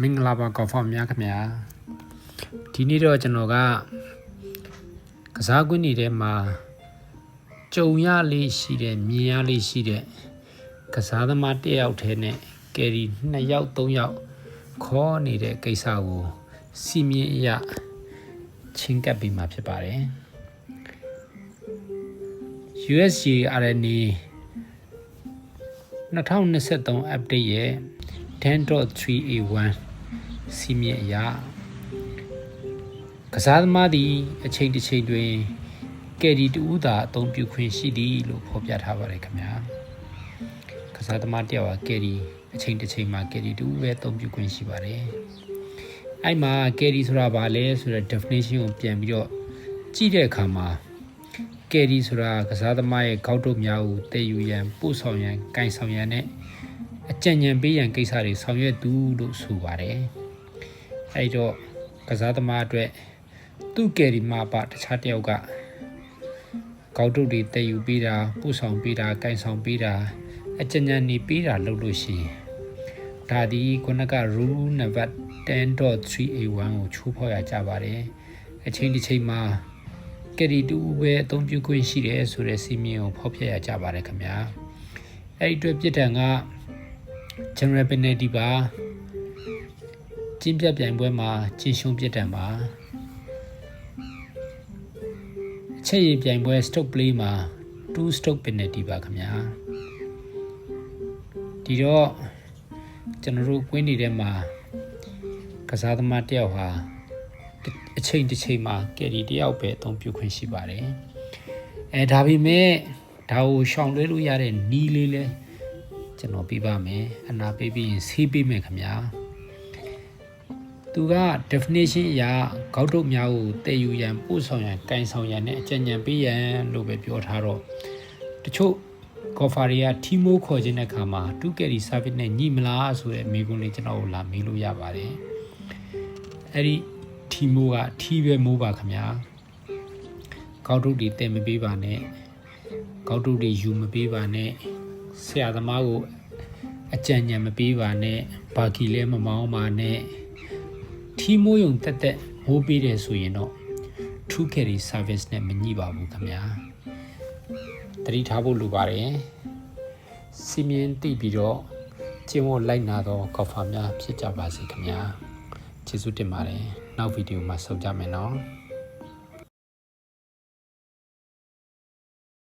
မင်္ဂလာပါကော်ဖော်များခင်ဗျာဒီနေ့တော့ကျွန်တော်ကကစားကွင်းနေထဲမှာကြုံရလေးရှိတဲ့မြင်ရလေးရှိတဲ့ကစားသမားတစ်ယောက်တည်းနဲ့ကယ်ရီနှစ်ယောက်သုံးယောက်ခေါ်နေတဲ့ကိစ္စကိုစီမင်းအရချင်းကပ်ပြီးမှဖြစ်ပါတယ် USG RNA 2023 update ရဲ့ 10.3A1 စီမင်းအရာကစားသမားသည် အချိန်တစ်ချိန်တွင်ကယ်ဒီတူသာအသုံးပြုခွင့်ရှိသည်လို့ဖော်ပြထားပါတယ်ခင်ဗျာကစားသမားတယောက်ကကယ်ဒီအချိန်တစ်ချိန်မှာကယ်ဒီတူပဲအသုံးပြုခွင့်ရှိပါတယ်အဲ့မှာကယ်ဒီဆိုတာဘာလဲဆိုတဲ့ definition ကိုပြန်ပြီးတော့ကြည့်တဲ့အခါမှာကယ်ဒီဆိုတာကစားသမားရဲ့ခေါက်တုပ်များကိုတည်ယူရန်ပို့ဆောင်ရန်ကင်ဆောင်ရန်နဲ့ အကြံဉာဏ်ပေးရန်ကိစ္စတွေဆောင်ရွက်သူလို့ဆိုပါတယ်။အဲဒီတော့ကစားသမားအတွက်သူ့ကယ်ရီမှာပါတခြားတစ်ယောက်ကကောက်တုတ်တွေတည်ယူပေးတာပို့ဆောင်ပေးတာကင်ဆောင်ပေးတာအကြံဉာဏ်နေပေးတာလုပ်လို့ရှိရင်ဒါဒီခုနက rule number 10.3A1 ကိုချိုးဖောက်ရကြပါတယ်။အချိန်တစ်ချိန်မှာကယ်ရီတူပဲအသုံးပြုခွင့်ရှိတယ်ဆိုတဲ့စီမင်းကိုဖောက်ပြရကြပါတယ်ခင်ဗျာ။အဲ့ဒီအတွက်ပြစ်ဒဏ်က general penalty ပါကျင်းပြပြိုင်ပွဲမှာကျင်းရှုံးပြစ်ဒဏ်ပါအချက်ရည်ပြိုင်ပွဲ stroke play မှာ2 stroke penalty ပါခင်ဗျာဒီတော့ကျွန်တော်တို့ကွင်းနေတဲ့မှာကစားသမားတယောက်ဟာအချိန်တစ်ချိန်မှာကယ်ရီတယောက်ပဲအသုံးပြုခွင့်ရှိပါတယ်အဲဒါပေမဲ့ဒါကိုရှောင်လွှဲလို့ရတဲ့နီးလေးလဲ ကျွန်တော်ပြပါမယ်အနာပေးပြီးရင်ဆေးပေးမယ်ခင်ဗျာသူက definition အရာခေါက်တုတ်များကိုတည်ယူရန်ပို့ဆောင်ရန်ကင်ဆောင်ရန်နဲ့အကြံဉာဏ်ပေးရန်လို့ပဲပြောထားတော့တချို့ကော်ဖာတွေကထီမိုးခေါ်ခြင်းတဲ့ခါမှာတူကယ်ရီ service နဲ့ညှိမလားဆိုတဲ့မေးခွန်းလေးကျွန်တော်ကိုလာမေးလို့ရပါတယ်အဲ့ဒီထီမိုးကထီပဲမိုးပါခင်ဗျာခေါက်တုတ်တွေတင်မပေးပါနဲ့ခေါက်တုတ်တွေယူမပေးပါနဲ့ ဆရာသမားကိုအကြံဉာဏ်မပေးပါနဲ့ဘာကီလဲမမောင်းပါနဲ့ထီမိုးယုံတက်တက်မိုးပေးတယ်ဆိုရင်တော့ True Carry Service နဲ့မညှိပါဘူးခင်ဗျာတတိထားဖို့လိုပါတယ်စီမင်းတိပြီးတော့ကျင်းဝတ်လိုက်နာတော့ကော်ဖာများဖြစ်ကြပါစေခင်ဗျာကျေးဇူးတင်ပါတယ်နောက်ဗီဒီယိုမှာဆုံကြမယ်နော်